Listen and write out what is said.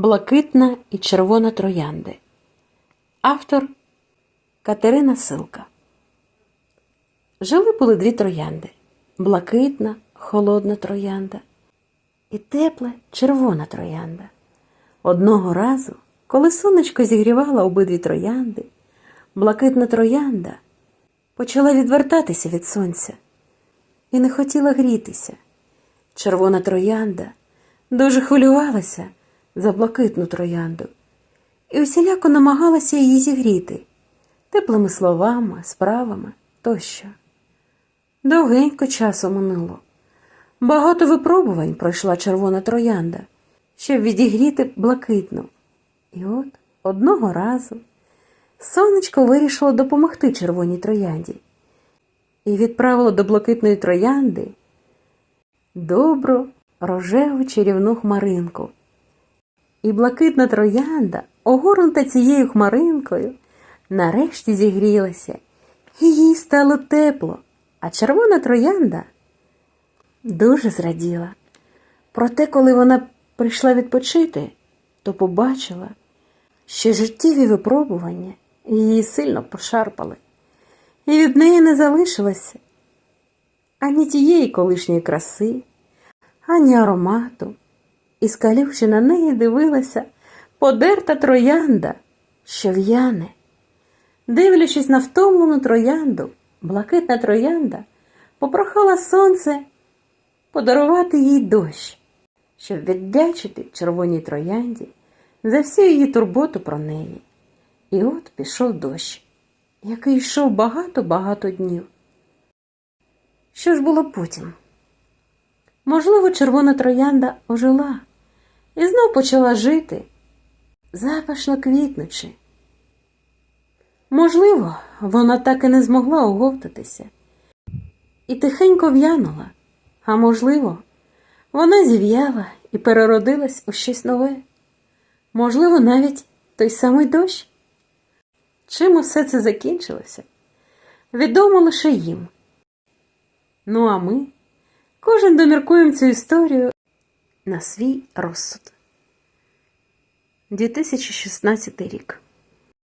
Блакитна і червона троянди. Автор Катерина Силка. Жили були дві троянди блакитна, холодна троянда і тепла червона троянда. Одного разу, коли сонечко зігрівало обидві троянди, блакитна троянда почала відвертатися від сонця і не хотіла грітися. Червона троянда дуже хвилювалася за блакитну троянду і усіляко намагалася її зігріти теплими словами, справами тощо. Довгенько часу минуло. Багато випробувань пройшла червона троянда, щоб відігріти блакитну. І от одного разу сонечко вирішило допомогти червоній троянді і відправило до блакитної троянди добру рожеву чарівну хмаринку. І блакитна троянда, огорнута цією хмаринкою, нарешті зігрілася, і їй стало тепло, а червона троянда дуже зраділа. Проте, коли вона прийшла відпочити, то побачила, що життєві випробування її сильно пошарпали, і від неї не залишилося ані тієї колишньої краси, ані аромату, і скалівши на неї, дивилася подерта троянда, що в'яне. Дивлячись на втомлену троянду, блакитна троянда попрохала сонце подарувати їй дощ, щоб віддячити червоній троянді за всю її турботу про неї. І от пішов дощ, який йшов багато-багато днів. Що ж було потім? Можливо, червона троянда ожила і знов почала жити, запашно квітнучи. Можливо, вона так і не змогла оговтатися і тихенько в'янула, а можливо, вона зів'яла і переродилась у щось нове. Можливо, навіть той самий дощ. Чим усе це закінчилося? Відомо лише їм. Ну а ми кожен доміркуємо цю історію на свій розсуд. 2016 рік.